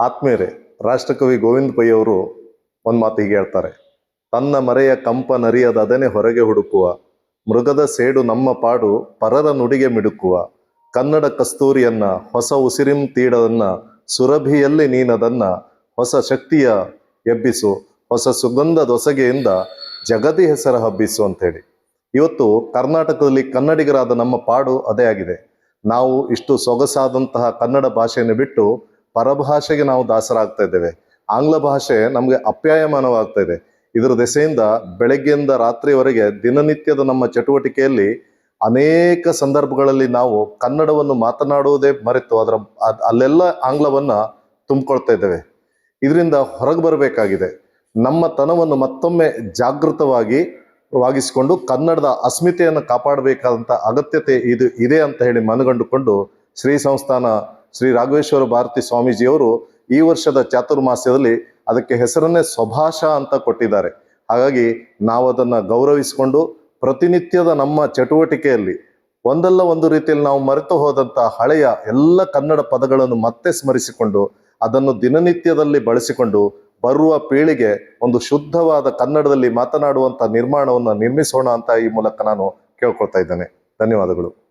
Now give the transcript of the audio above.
ಆತ್ಮೀಯರೇ, ರಾಷ್ಟ್ರಕವಿ ಗೋವಿಂದ ಪೈ ಅವರು ಒಂದು ಮಾತು ಹೀಗೆ ಹೇಳ್ತಾರೆ. ತನ್ನ ಮರೆಯ ಕಂಪ ನರಿಯದ ಅದನೆ ಹೊರಗೆ ಹುಡುಕುವ, ಮೃಗದ ಸೇಡು ನಮ್ಮ ಪಾಡು ಪರರ ನುಡಿಗೆ ಮಿಡುಕುವ, ಕನ್ನಡ ಕಸ್ತೂರಿಯನ್ನ ಹೊಸ ಉಸಿರಿಂ ತೀಡದನ್ನ, ಸುರಭಿಯಲ್ಲಿ ನೀನದನ್ನ ಹೊಸ ಶಕ್ತಿಯ ಎಬ್ಬಿಸು, ಹೊಸ ಸುಗಂಧ ದೊಸಗೆಯಿಂದ ಜಗದಿ ಹೆಸರ ಹಬ್ಬಿಸು ಅಂತೇಳಿ ಇವತ್ತು ಕರ್ನಾಟಕದಲ್ಲಿ ಕನ್ನಡಿಗರಾದ ನಮ್ಮ ಪಾಡು ಅದೇ ಆಗಿದೆ. ನಾವು ಇಷ್ಟು ಸೊಗಸಾದಂತಹ ಕನ್ನಡ ಭಾಷೆಯನ್ನು ಬಿಟ್ಟು ಪರಭಾಷೆಗೆ ನಾವು ದಾಸರಾಗ್ತಾ ಇದ್ದೇವೆ. ಆಂಗ್ಲ ಭಾಷೆ ನಮಗೆ ಅಪ್ಯಾಯಮಾನವಾಗ್ತಾ ಇದೆ. ಇದರ ದೆಸೆಯಿಂದ ಬೆಳಗ್ಗೆಯಿಂದ ರಾತ್ರಿವರೆಗೆ ದಿನನಿತ್ಯದ ನಮ್ಮ ಚಟುವಟಿಕೆಯಲ್ಲಿ ಅನೇಕ ಸಂದರ್ಭಗಳಲ್ಲಿ ನಾವು ಕನ್ನಡವನ್ನು ಮಾತನಾಡುವುದೇ ಮರೆತು ಅದರ, ಅದ್- ಅಲ್ಲೆಲ್ಲ ಆಂಗ್ಲವನ್ನ ತುಂಬಿಕೊಳ್ತಾ ಇದ್ದೇವೆ. ಇದರಿಂದ ಹೊರಗೆ ಬರಬೇಕಾಗಿದೆ. ನಮ್ಮ ತನವನ್ನು ಮತ್ತೊಮ್ಮೆ ಜಾಗೃತವಾಗಿ ವಾಗಿಸಿಕೊಂಡು ಕನ್ನಡದ ಅಸ್ಮಿತೆಯನ್ನು ಕಾಪಾಡಬೇಕಾದಂಥ ಅಗತ್ಯತೆ ಇದು ಇದೆ ಅಂತ ಹೇಳಿ ಮನಗಂಡುಕೊಂಡು ಶ್ರೀ ಸಂಸ್ಥಾನ ಶ್ರೀ ರಾಘವೇಶ್ವರ ಭಾರತಿ ಸ್ವಾಮೀಜಿಯವರು ಈ ವರ್ಷದ ಚಾತುರ್ಮಾಸ್ಯದಲ್ಲಿ ಅದಕ್ಕೆ ಹೆಸರನ್ನೇ ಸ್ವಭಾಷ ಅಂತ ಕೊಟ್ಟಿದ್ದಾರೆ. ಹಾಗಾಗಿ ನಾವು ಅದನ್ನ ಗೌರವಿಸಿಕೊಂಡು ಪ್ರತಿನಿತ್ಯದ ನಮ್ಮ ಚಟುವಟಿಕೆಯಲ್ಲಿ ಒಂದಲ್ಲ ಒಂದು ರೀತಿಯಲ್ಲಿ ನಾವು ಮರೆತು ಹೋದಂಥ ಹಳೆಯ ಎಲ್ಲ ಕನ್ನಡ ಪದಗಳನ್ನು ಮತ್ತೆ ಸ್ಮರಿಸಿಕೊಂಡು ಅದನ್ನು ದಿನನಿತ್ಯದಲ್ಲಿ ಬಳಸಿಕೊಂಡು ಬರುವ ಪೀಳಿಗೆ ಒಂದು ಶುದ್ಧವಾದ ಕನ್ನಡದಲ್ಲಿ ಮಾತನಾಡುವಂತ ನಿರ್ಮಾಣವನ್ನು ನಿರ್ಮಿಸೋಣ ಅಂತ ಈ ಮೂಲಕ ನಾನು ಕೇಳ್ಕೊಳ್ತಾ ಇದ್ದೇನೆ. ಧನ್ಯವಾದಗಳು.